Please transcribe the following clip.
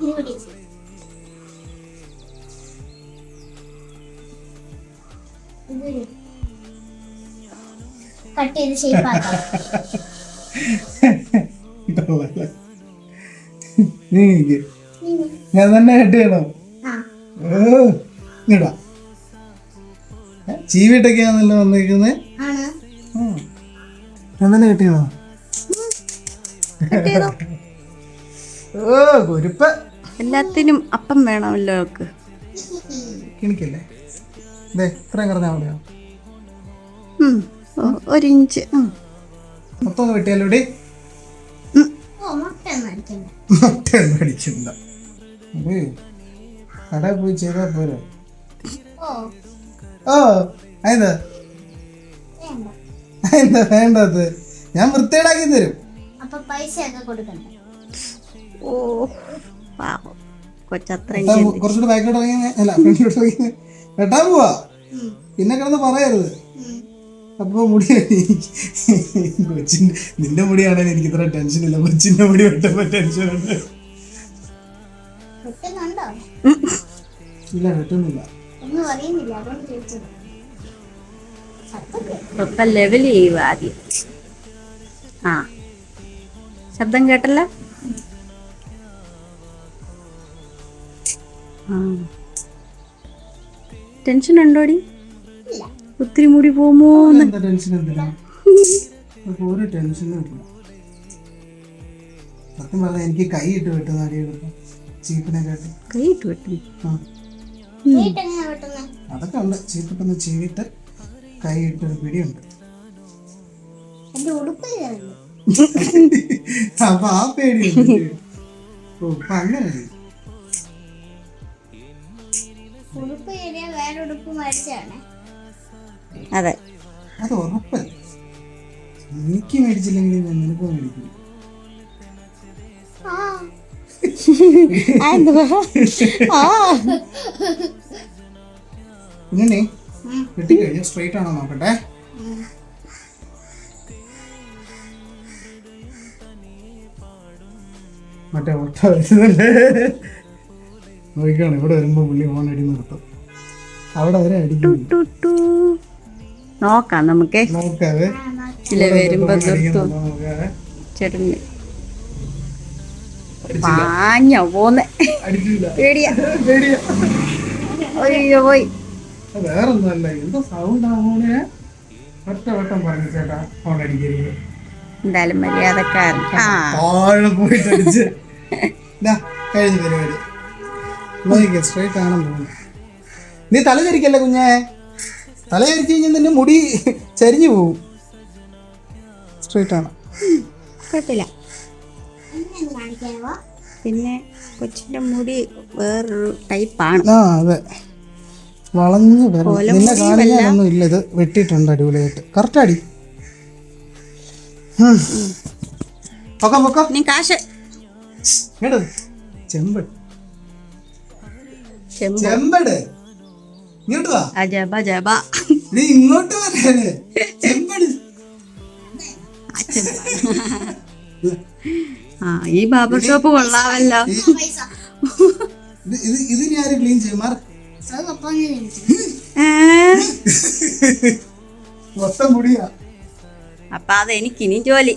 പിടി. കട്ട് ചെയ്ത് ഷേപ്പ് ആക്കാം നീ ഞാൻ തന്നെ കട്ട് ചെയ്യണോ ഇടാ ചീവിട്ടൊക്കെയാണല്ലോ വന്നിരിക്കുന്നത് ഞാൻ തന്നെ കട്ട് ചെയ്യണോ ഓ കുരുപ്പ് എല്ലാത്തിനും അപ്പം വേണമല്ലോ അവൾക്ക്. കിണിക്കല്ലേ ദേ ഇത്രയും കിടന്നാ മതിയോ? ഉം, ഒരു ഇഞ്ച് വെട്ടിയാലോ ഇവിടെ ഓ അടിക്കണ്ട അത് പോയി പോരെ? അതെന്താ? എന്താ വേണ്ടത്? ഞാൻ വൃത്തിയേടാക്കി തരും. അപ്പൊ പൈസ ഒക്കെ കൊടുക്കണ്ട? ഓ. പാവം കൊച്ചത്ര വെട്ടാൻ പോ- കുറച്ചുകൂടെ ബാക്കിലോട്ട് ഇറങ്ങി അല്ല ഫ്രണ്ടിലോട്ട് ഇറങ്ങി വെട്ടാൻ പോവാ. പിന്നെ കിടന്ന് പറയരുത്. അപ്പൊ മുടി കൊച്ചി നിന്റെ മുടിയാണെങ്കിൽ എനിക്ക് ഇത്ര ടെൻഷൻ ഇല്ല. കൊച്ചിന്റെ മുടി വെട്ടപ്പോ ടെൻഷൻ ഉണ്ട്. ഇല്ല വെട്ടുന്നില്ല. ലെവൽ ചെയ്യുക ആദ്യം. ആ. ശബ്ദം കേട്ടല്ലോ? ടെൻഷൻ ഉണ്ടോടി ഒത്തിരി മുടി പോകുമോ ഒരു ടെൻഷനും ഇല്ല. സത്യം പറഞ്ഞാൽ എനിക്ക് കൈ ഇട്ട് വെട്ടുന്ന അടിയെടുക്കും ചീപ്പിനെ കേട്ട്. കൈ ഇട്ട് വെട്ടും ആ. വീട്ടെങ്ങനെയാ അതൊക്കെ ഉണ്ട്. ചീപ്പിട്ടൊന്ന് ചീവിട്ട് കൈ ഇട്ടൊരു പിടിയുണ്ട്. എന്റെ ഉടുപ്പ് കയറില്ല അപ്പൊ ആ പേടിയുണ്ട്. ഓ അപ്പൊ അങ്ങനെ ഉടുപ്പ് വേറെ ഉടുപ്പ് മേടിച്ചാണ് അതെ. അത് ഉറപ്പല്ല? എനിക്ക് മേടിച്ചില്ലെങ്കിൽ ഞാൻ നിനക്ക് മേടിക്കും. വെട്ടി കഴിഞ്ഞു സ്ട്രൈറ്റ് ആണോ നോക്കട്ടെ. മറ്റേ ഒട്ട വരുന്നുണ്ട് നോക്കിക്കാണ് ഇവിടെ വരുമ്പോ പുള്ളി ഓൺ അടി നിർത്തും. അവിടെ വരെ അടിക്കും ടു ടു നോക്കാം നമുക്ക്. നോക്കാതെ വരുമ്പോ പാഞ്ഞ പോന്നെ. പേടിയാ. പേടിയാ. അയ്യോ പോയി. അത് വേറൊന്നുമല്ല. എന്തോ സൗണ്ട് ആവണേ ഒറ്റ വട്ടം പറഞ്ഞു ചേട്ടാ ഫോൺ അടിക്കരുത് എന്തായാലും മര്യാദക്കാരൻ. താഴെ പോയിട്ട് അടിച്ച്. കഴിഞ്ഞ പരിപാടി. സ്ട്രൈറ്റ് ആണെന്ന് തോന്നുന്നു നീ തല ചരിക്കല്ലേ കുഞ്ഞേ? തല ചരിച്ചു കഴിഞ്ഞാൽ നിന്റെ മുടി ചരിഞ്ഞു പോവും. സ്ട്രൈറ്റ് ആണ്. കുഴപ്പമില്ല. പിന്നെ കൊച്ചിന്റെ മുടി വേറൊരു ടൈപ്പാണ് ആ അതെ. വളഞ്ഞു വരണം. നിന്നെ കാണിക്കാനൊന്നും ഇല്ല. ഇത് വെട്ടിയിട്ടുണ്ട് അടിപൊളിയായിട്ട്. കറക്റ്റ് അടി. പൊക്കാം പൊക്കാം. നീ കാശ്. ചെമ്പ്. ചെമ്പട്. ഇങ്ങോട്ട് വാ. അജബ ജബ നീ ഇങ്ങോട്ട് വരാന് ചെമ്പട്. ആ ഈ ബാബർ ഷോപ്പ് കൊള്ളാമല്ലോ. ഇത് ക്ലീൻ ചെയ്യും? മൊത്തം മുടിയാ. അപ്പൊ അത് എനിക്കിനി ജോലി.